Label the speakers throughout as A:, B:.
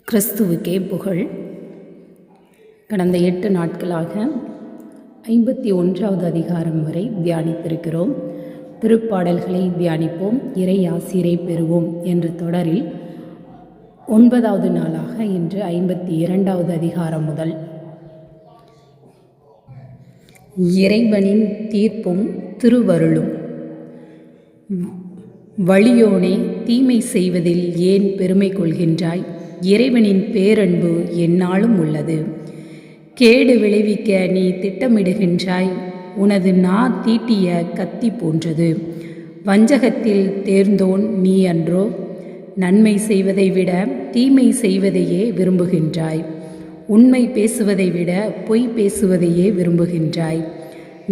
A: கிறிஸ்துவுக்கே புகழ். கடந்த எட்டு நாட்களாக ஐம்பத்தி ஒன்றாவது அதிகாரம் வரை தியானித்திருக்கிறோம். திருப்பாடல்களை தியானிப்போம் இறை ஆசிரை பெறுவோம் என்ற தொடரில் ஒன்பதாவது நாளாக இன்று ஐம்பத்தி இரண்டாவது அதிகாரம் முதல். இறைவனின் தீர்ப்பும் திருவருளும். வழியோனே தீமை செய்வதில் ஏன் பெருமை கொள்கின்றாய்? இறைவனின் பேரன்பு என்னாலும் உள்ளது. கேடு விளைவிக்க நீ திட்டமிடுகின்றாய். உனது நா தீட்டிய கத்தி போன்றது. வஞ்சகத்தில் தேர்ந்தோன் நீ அன்றோ. நன்மை செய்வதை விட தீமை செய்வதையே விரும்புகின்றாய். உண்மை பேசுவதை விட பொய் பேசுவதையே விரும்புகின்றாய்.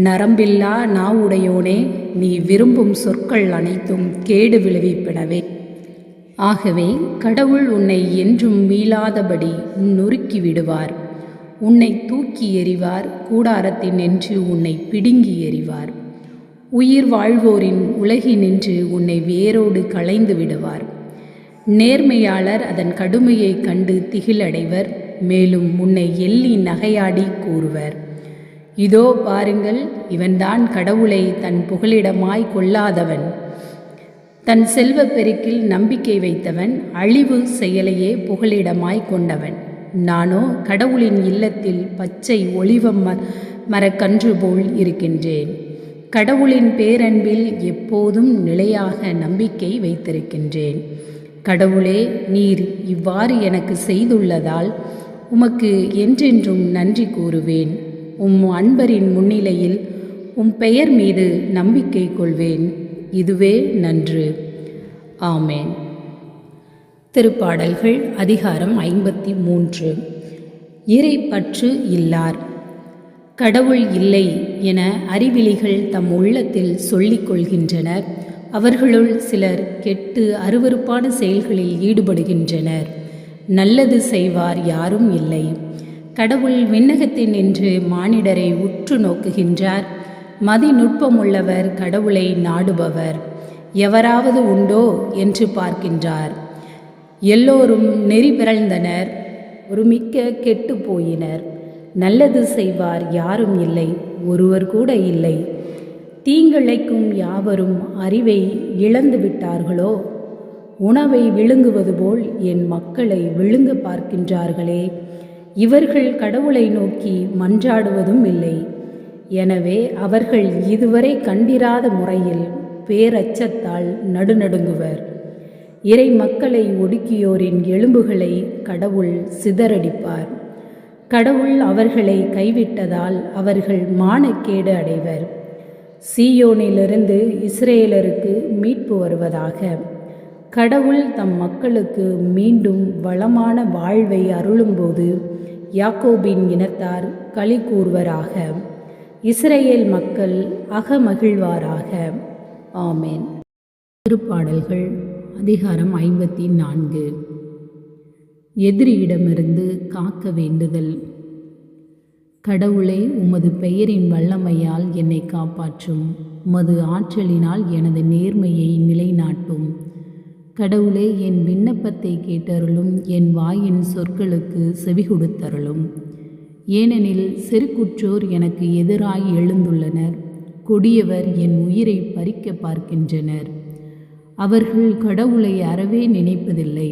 A: நரம்பில்லா நாவுடையோனே நீ விரும்பும் சொற்கள் அனைத்தும் கேடு விளைவிப்பனவே. ஆகவே கடவுள் உன்னை என்றும் மீளாதபடி நொறுக்கி விடுவார். உன்னை தூக்கி எறிவார் கூடாரத்தின் நின்று உன்னை பிடுங்கி எறிவார். உயிர் வாழ்வோரின் உலகினின்று உன்னை வேரோடு களைந்து விடுவார். நேர்மையாளர் அதன் கடுமையை கண்டு திகிலடைவர் மேலும் உன்னை எள்ளி நகையாடி கூறுவர். இதோ பாருங்கள் இவன்தான் கடவுளை தன் புகலிடமாய் கொள்ளாதவன் தன் செல்வப் பெருக்கில் நம்பிக்கை வைத்தவன் அழிவு செயலையே புகலிடமாய் கொண்டவன். நானோ கடவுளின் இல்லத்தில் பச்சை ஒளிவ ம மரக்கன்று போல் இருக்கின்றேன். கடவுளின் பேரன்பில் எப்போதும் நிலையாக நம்பிக்கை வைத்திருக்கின்றேன். கடவுளே நீர் இவ்வாறு எனக்கு செய்துள்ளதால் உமக்கு என்றென்றும் நன்றி கூறுவேன். உம் அன்பரின் முன்னிலையில் உம் பெயர் மீது நம்பிக்கை கொள்வேன். இதுவே நன்று. ஆமேன். திருப்பாடல்கள் அதிகாரம் ஐம்பத்தி மூன்று இறை பற்று இல்லார். கடவுள் இல்லை என அறிவிலிகள் தம் உள்ளத்தில் சொல்லிக் கொள்கின்றனர். அவர்களுள் சிலர் கெட்டு அருவறுப்பான செயல்களில் ஈடுபடுகின்றனர். நல்லது செய்வார் யாரும் இல்லை. கடவுள் விண்ணகத்தில் நின்று மானிடரை உற்று நோக்குகின்றார். மதிநுட்பமுள்ளவர் கடவுளை நாடுபவர். எவராவது உண்டோ என்று பார்க்கின்றார். எல்லோரும் நெறி பிறழ்ந்தனர் ஒருமிக்க கெட்டு போயினர். நல்லது செய்வார் யாரும் இல்லை ஒருவர் கூட இல்லை. தீங்கிழைக்கும் யாவரும் அறிவை இழந்து விட்டார்களோ? உணவை விழுங்குவது போல் என் மக்களை விழுங்க பார்க்கின்றார்களே. இவர்கள் கடவுளை நோக்கி மன்றாடுவதும் இல்லை. எனவே அவர்கள் இதுவரை கண்டிராத முறையில் பேரச்சத்தால் நடுநடுங்குவர். இறை மக்களை ஒடுக்கியோரின் எலும்புகளை கடவுள் சிதறடிப்பார். கடவுள் அவர்களை கைவிட்டதால் அவர்கள் மானக்கேடு அடைவர். சீயோனிலிருந்து இஸ்ரேலருக்கு மீட்பு வருவதாக. கடவுள் தம் மக்களுக்கு மீண்டும் வளமான வாழ்வை அருளும்போது யாக்கோபின் இனத்தார் களி கூறுவராக. இஸ்ரேல் மக்கள் அகமகிழ்வாராக. ஆமேன். திருப்பாடல்கள் அதிகாரம் ஐம்பத்தி நான்கு எதிரியிடமிருந்து காக்க வேண்டுதல். கடவுளே உமது பெயரின் வல்லமையால் என்னை காப்பாற்றும். உமது ஆற்றலினால் எனது நேர்மையை நிலைநாட்டும். கடவுளே என் விண்ணப்பத்தை கேட்டருளும். என் வாயின் சொற்களுக்கு செவி கொடுத்தருளும் ஏனெனில் செருக்குற்றோர் எனக்கு எதிராய் எழுந்துள்ளனர். கொடியவர் என் உயிரை பறிக்க பார்க்கின்றனர். அவர்கள் கடவுளை அறவே நினைப்பதில்லை.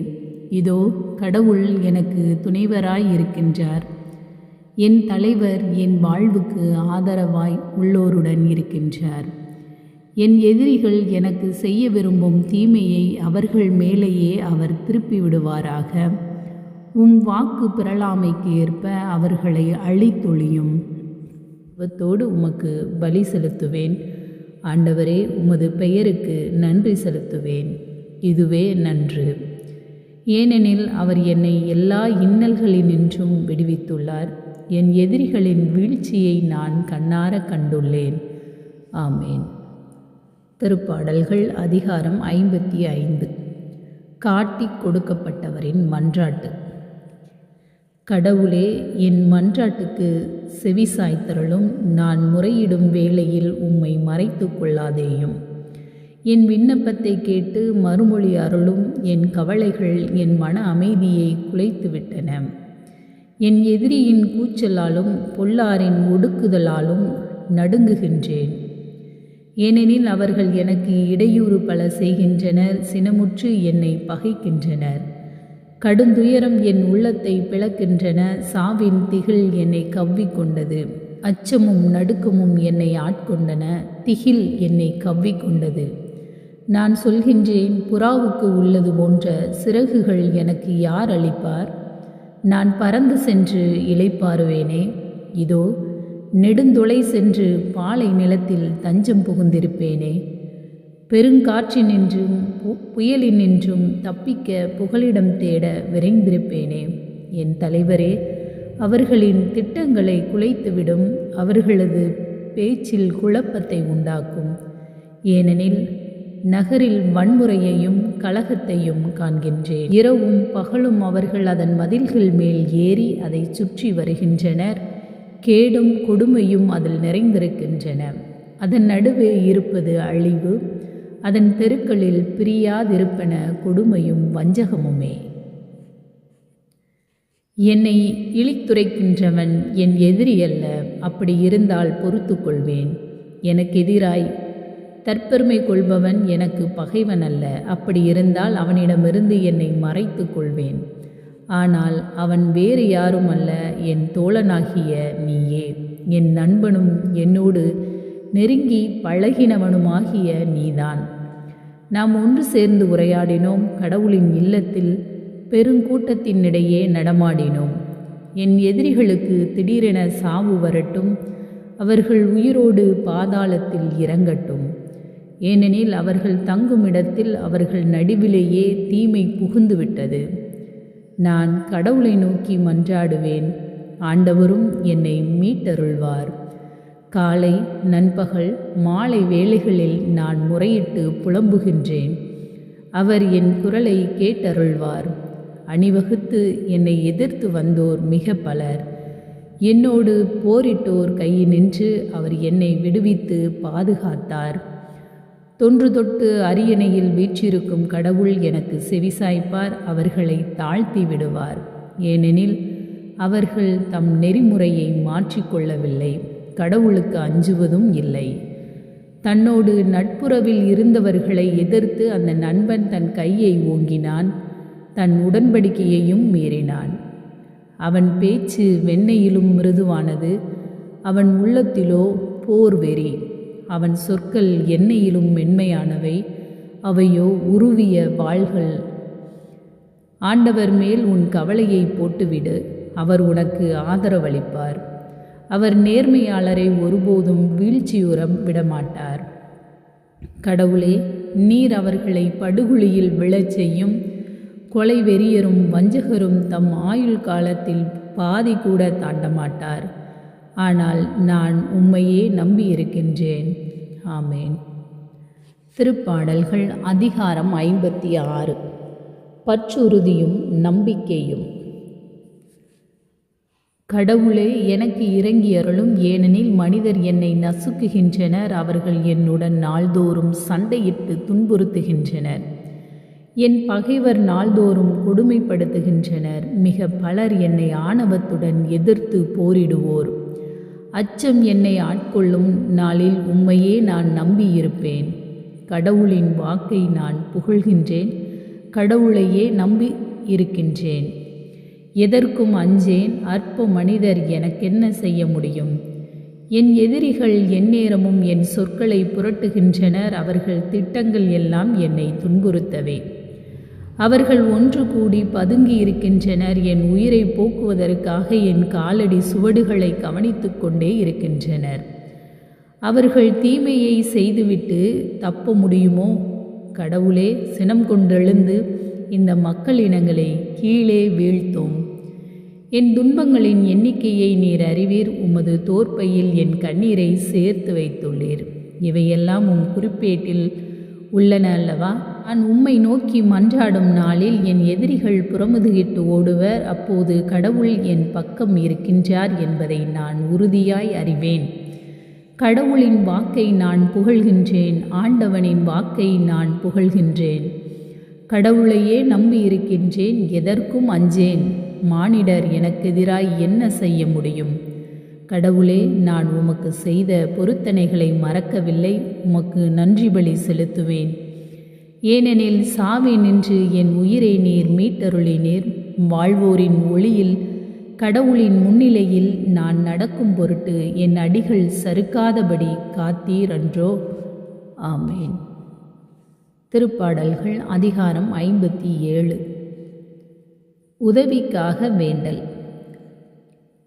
A: இதோ கடவுள் எனக்கு துணைவராய் இருக்கின்றார். என் தலைவர் என் வாழ்வுக்கு ஆதரவாய் உள்ளோருடன் இருக்கின்றார். என் எதிரிகள் எனக்கு செய்ய விரும்பும் தீமையை அவர்கள் மேலேயே அவர் திருப்பி விடுவாராக உம் வாக்கு பிறழாமைக்கு ஏற்ப அவர்களை அழித்தொழியும். விருப்பத்தோடு உமக்கு பலி செலுத்துவேன். ஆண்டவரே உமது பெயருக்கு நன்றி செலுத்துவேன். இதுவே நன்று. ஏனெனில் அவர் என்னை எல்லா இன்னல்களினின்றும் விடுவித்துள்ளார். என் எதிரிகளின் வீழ்ச்சியை நான் கண்ணார கண்டுள்ளேன். ஆமேன். திருப்பாடல்கள் அதிகாரம் ஐம்பத்தி ஐந்து. காட்டிக் கொடுக்கப்பட்டவரின் மன்றாட்டு கடவுளே என் மன்றாட்டுக்கு செவி சாய்த்தருளும் நான் முறையிடும் வேளையில் உம்மை மறைத்து கொள்ளாதேயும். என் விண்ணப்பத்தை கேட்டு மறுமொழி அருளும் என் கவலைகள் என் மன அமைதியை குலைத்துவிட்டன. என் எதிரியின் கூச்சலாலும் பொல்லாரின் ஒடுக்குதலாலும் நடுங்குகின்றேன். ஏனெனில் அவர்கள் எனக்கு இடையூறு பல செய்கின்றனர் சினமுற்று என்னை பகைக்கின்றனர். கடுந்துயரம் என் உள்ளத்தை பிளக்கின்றன சாவின் திகில் என்னை கவ்விக்கொண்டது அச்சமும் நடுக்கமும் என்னை ஆட்கொண்டன திகில் என்னை கவ்விக்கொண்டது நான் சொல்கின்றேன் புறாவுக்கு உள்ளது போன்ற சிறகுகள் எனக்கு யார் அளிப்பார்? நான் பறந்து சென்று இழைப்பாருவேனே இதோ நெடுந்தொலை சென்று பாலை நிலத்தில் தஞ்சம் புகுந்திருப்பேனே. பெருங்காற்றினின்றும் பு- புயலினின்றும் தப்பிக்க புகலிடம் தேட விரைந்திருப்பேனே. என் தலைவரே அவர்களின் திட்டங்களை குலைத்துவிடும் அவர்களது பேச்சில் குழப்பத்தை உண்டாக்கும். ஏனெனில் நகரில் வன்முறையையும் கலகத்தையும் காண்கின்றேன். இரவும் பகலும் அவர்கள் அதன் மதில்கள் மேல் ஏறி அதை சுற்றி வருகின்றனர். கேடும் கொடுமையும் அதில் நிறைந்திருக்கின்றன. அதன் நடுவே இருப்பது அழிவு அதன் தெருக்களில் பிரியாதிருப்பன கொடுமையும் வஞ்சகமுமே. என்னை இழித்துரைக்கின்றவன் என் எதிரி அல்ல அப்படி இருந்தால் பொறுத்து கொள்வேன். எனக்கு எதிராய் தற்பெருமை கொள்பவன் எனக்கு பகைவன் அல்ல அப்படி இருந்தால் அவனிடமிருந்து என்னை மறைத்து கொள்வேன். ஆனால் அவன் வேறு யாரும் அல்ல என் தோழனாகிய நீயே. என் நண்பனும் என்னோடு நெருங்கி பழகினவனுமாகிய நீதான். நாம் ஒன்று சேர்ந்து உரையாடினோம் கடவுளின் இல்லத்தில் பெருங்கூட்டத்தினிடையே நடமாடினோம். என் எதிரிகளுக்கு திடீரென சாவு வரட்டும் அவர்கள் உயிரோடு பாதாளத்தில் இறங்கட்டும். ஏனெனில் அவர்கள் தங்கும் இடத்தில் அவர்கள் நடுவிலேயே தீமை புகுந்துவிட்டது. நான் கடவுளை நோக்கி மன்றாடுவேன் ஆண்டவரும் என்னை மீட்டருள்வார். காலை நண்பகல் மாலை வேளைகளில் நான் முறையிட்டு புலம்புகின்றேன். அவர் என் குரலை கேட்டருள்வார். அணிவகுத்து என்னை எதிர்த்து வந்தோர் மிக பலர். என்னோடு போரிட்டோர் கையினின்று அவர் என்னை விடுவித்து பாதுகாத்தார். தொன்று தொட்டு அரியணையில் வீற்றிருக்கும் கடவுள் எனக்கு செவிசாய்ப்பார் அவர்களை தாழ்த்தி விடுவார். ஏனெனில் அவர்கள் தம் நெறிமுறையை மாற்றிக்கொள்ளவில்லை. கடவுளுக்கு அஞ்சுவதும் இல்லை. தன்னோடு நட்புறவில் இருந்தவர்களை எதிர்த்து அந்த நண்பன் தன் கையை ஓங்கினான் தன் உடன்படிக்கையையும் மீறினான். அவன் பேச்சு வெண்ணெயிலும் மிருதுவானது அவன் உள்ளத்திலோ போர் வெறி அவன் சொற்கள் எண்ணெயிலும் மென்மையானவை அவையோ உருவிய வாள்கள். ஆண்டவர் மேல் உன் கவலையை போட்டுவிடு அவர் உனக்கு ஆதரவளிப்பார். அவர் நேர்மையாளரை ஒருபோதும் வீழ்ச்சியுறம் விடமாட்டார். கடவுளே நீர் அவர்களை படுகுழியில் விழச் செய்யும். கொலை வெறியரும் வஞ்சகரும் தம் ஆயுள் காலத்தில் பாதி கூட தாண்டமாட்டார். ஆனால் நான் உம்மையே நம்பியிருக்கின்றேன். ஆமேன். திருப்பாடல்கள் அதிகாரம் ஐம்பத்தி ஆறு. பற்றுறுதியும் நம்பிக்கையும். கடவுளே எனக்கு இறங்கி அருளும் ஏனெனில் மனிதர் என்னை நசுக்குகின்றனர் அவர்கள் என்னுடன் நாள்தோறும் சண்டையிட்டு துன்புறுத்துகின்றனர். என் பகைவர் நாள்தோறும் கொடுமைப்படுத்துகின்றனர் மிக பலர் என்னை ஆணவத்துடன் எதிர்த்து போரிடுவோர். அச்சம் என்னை ஆட்கொள்ளும் நாளில் உம்மையே நான் நம்பியிருப்பேன். கடவுளின் வாக்கை நான் புகழ்கின்றேன் கடவுளையே நம்பி இருக்கின்றேன். எதற்கும் அஞ்சேன். அற்ப மனிதர் எனக்கென்ன செய்ய முடியும்? என் எதிரிகள் எந்நேரமும் என் சொற்களை புரட்டுகின்றனர். அவர்கள் திட்டங்கள் எல்லாம் என்னை துன்புறுத்தவே. அவர்கள் ஒன்று கூடி பதுங்கி இருக்கின்றனர். என் உயிரை போக்குவதற்காக என் காலடி சுவடுகளை கவனித்து கொண்டே இருக்கின்றனர். அவர்கள் தீமையை செய்துவிட்டு தப்ப முடியுமோ? கடவுளே சினம் கொண்டெழுந்து இந்த மக்களினங்களை கீழே வீழ்த்தோம். என் துன்பங்களின் எண்ணிக்கையை நீர் அறிவீர் உமது தோற்பையில் என் கண்ணீரை சேர்த்து வைத்துள்ளீர். இவையெல்லாம் உம் குறிப்பேட்டில் உள்ளன அல்லவா? நான் உம்மை நோக்கி மன்றாடும் நாளில் என் எதிரிகள் புறமுதுகிட்டு ஓடுவர் அப்போது கடவுள் என் பக்கம் இருக்கின்றார் என்பதை நான் உறுதியாய் அறிவேன். கடவுளின் வாக்கை நான் புகழ்கின்றேன் ஆண்டவனின் வாக்கை நான் புகழ்கின்றேன். கடவுளையே நம்பியிருக்கின்றேன் எதற்கும் அஞ்சேன். மானிடர் எனக்கு எதிராய் என்ன செய்ய முடியும்? கடவுளே நான் உமக்கு செய்த பொருத்தனைகளை மறக்கவில்லை உமக்கு நன்றி பலி செலுத்துவேன். ஏனெனில் சாவி நின்று என் உயிரை நீர் மீட்டருளினீர். வாழ்வோரின் ஒளியில் கடவுளின் முன்னிலையில் நான் நடக்கும் பொருட்டு என் அடிகள் சறுக்காதபடி காத்தீர் அன்றோ. ஆமேன். திருப்பாடல்கள் அதிகாரம் ஐம்பத்தி ஏழு. உதவிக்காக வேண்டல்.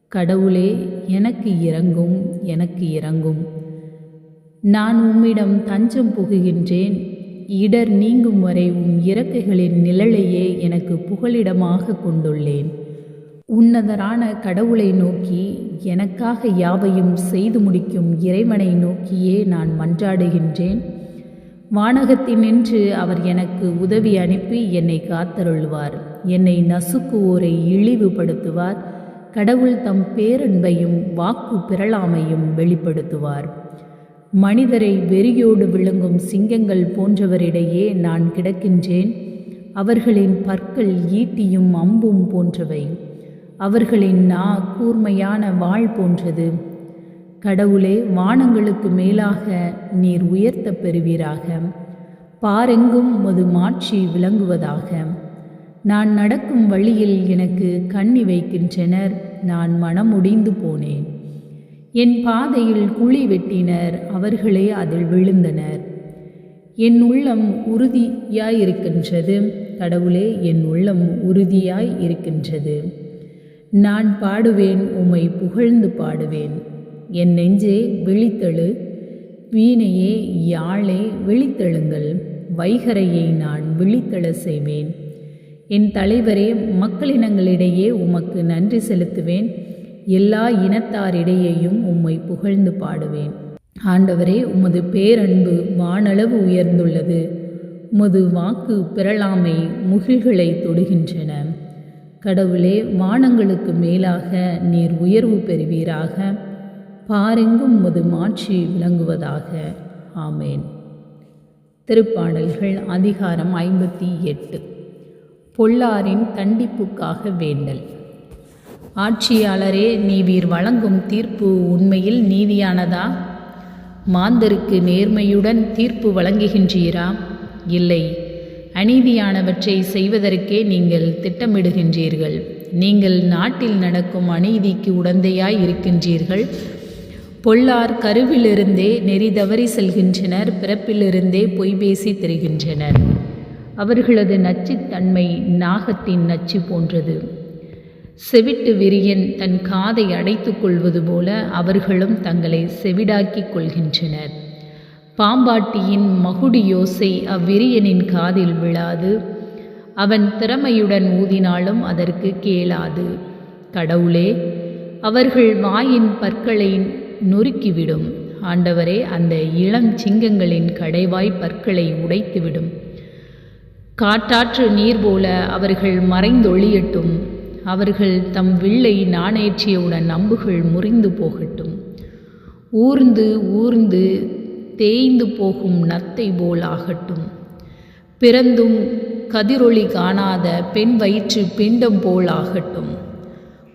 A: கடவுளே எனக்கு இறங்கும் எனக்கு இறங்கும். நான் உம்மிடம் தஞ்சம் புகுகின்றேன். இடர் நீங்கும் வரை உம் இறக்கைகளின் நிழலையே எனக்கு புகலிடமாக கொண்டுள்ளேன். உன்னதரான கடவுளை நோக்கி எனக்காக யாவையும் செய்து முடிக்கும் இறைவனை நோக்கியே நான் மன்றாடுகின்றேன். வானகத்தினின்று அவர் எனக்கு உதவி அனுப்பி என்னை காத்தருள்வார். என்னை நசுக்குவோரை இழிவுபடுத்துவார். கடவுள் தம் பேரன்பையும் வாக்கு பிறழாமையும் வெளிப்படுத்துவார். மனிதரை வெறியோடு விழுங்கும் சிங்கங்கள் போன்றவரிடையே நான் கிடக்கின்றேன். அவர்களின் பற்கள் ஈட்டியும் அம்பும் போன்றவை. அவர்களின் நா கூர்மையான வாள் போன்றது. கடவுளே வானங்களுக்கு மேலாக நீர் உயர்த்த பெறுவீராக. பாரெங்கும் மது மாட்சி விளங்குவதாக. நான் நடக்கும் வழியில் எனக்கு கண்ணி வைக்கின்றனர் நான் மனமுடிந்து போனேன். என் பாதையில் குழி வெட்டினர் அவர்களே அதில் விழுந்தனர். என் உள்ளம் உறுதியாய் இருக்கின்றது கடவுளே என் உள்ளம் உறுதியாய் இருக்கின்றது நான் பாடுவேன் உம்மை புகழ்ந்து பாடுவேன். என் நெஞ்சே விழித்தெழு வீணையே யாழே விழித்தெழுங்கள் வைகரையை நான் விழித்தெழ செய்வேன். என் தலைவரே மக்களினங்களிடையே உமக்கு நன்றி செலுத்துவேன். எல்லா இனத்தாரிடையேயும் உம்மை புகழ்ந்து பாடுவேன். ஆண்டவரே உமது பேரன்பு வானளவு உயர்ந்துள்ளது. உமது வாக்கு பிறளாமை முகில்களை தொடுகின்றன. கடவுளே வானங்களுக்கு மேலாக நீர் உயர்வு பெறுவீராக. பாரெங்கும் உமது மாட்சி விளங்குவதாக. ஆமேன். திருப்பாடல்கள் அதிகாரம் ஐம்பத்தி எட்டு. பொல்லாரின் தண்டிப்புக்காக வேண்டல். ஆட்சியாளரே நீவீர் வழங்கும் தீர்ப்பு உண்மையில் நீதியானதா? மாந்தருக்கு நேர்மையுடன் தீர்ப்பு வழங்குகின்றீரா? இல்லை. அநீதியானவற்றை செய்வதற்கே நீங்கள் திட்டமிடுகின்றீர்கள். நீங்கள் நாட்டில் நடக்கும் அநீதிக்கு உடந்தையாய் இருக்கின்றீர்கள். பொல்லார் கருவிலிருந்தே நெறி தவறி செல்கின்றனர் பிறப்பிலிருந்தே பொய் பேசி திரிகின்றனர். அவர்களது நச்சுத்தன்மை நாகத்தின் நச்சு போன்றது. செவிட்டு விரியன் தன் காதை அடைத்து கொள்வது போல அவர்களும் தங்களை செவிடாக்கிக் கொள்கின்றனர். பாம்பாட்டியின் மகுடி யோசை அவ்விரியனின் காதில் விழாது. அவன் திறமையுடன் ஊதினாலும் அதற்கு கேளாது. கடவுளே அவர்கள் வாயின் பற்களை நொறுக்கிவிடும். ஆண்டவரே அந்த இளம் சிங்கங்களின் கடைவாய் பற்களை உடைத்துவிடும். காட்டாற்று நீர் போல அவர்கள் மறைந்தொழியட்டும். அவர்கள் தம் வில்லை நாணேற்றியவுடன் அம்புகள் முறிந்து போகட்டும். ஊர்ந்து ஊர்ந்து தேய்ந்து போகும் நத்தை போல் ஆகட்டும். பிறந்தும் கதிரொளி காணாத பெண் வயிற்று பிண்டம் போல் ஆகட்டும்.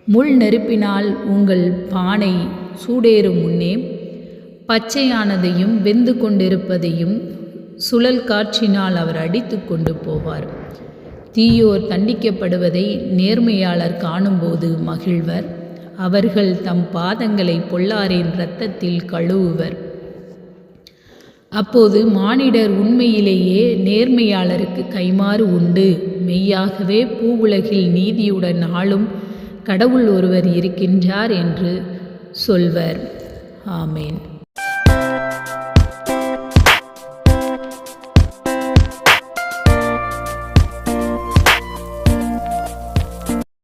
A: முள் நெருப்பினால் உங்கள் பானை சூடேறும் முன்னே பச்சையானதையும் வெந்து கொண்டிருப்பதையும் சுழல் காற்றினால் அவர் அடித்து கொண்டு போவார். தீயோர் தண்டிக்கப்படுவதை நேர்மையாளர் காணும்போது மகிழ்வர். அவர்கள் தம் பாதங்களை பொல்லாரின் இரத்தத்தில் கழுவுவர். அப்போது மானிடர் உண்மையிலேயே நேர்மையாளருக்கு கைமாறு உண்டு. மெய்யாகவே பூவுலகில் நீதியுடன் ஆளும் கடவுள் ஒருவர் இருக்கின்றார் என்று சொல்வர். ஆமேன்.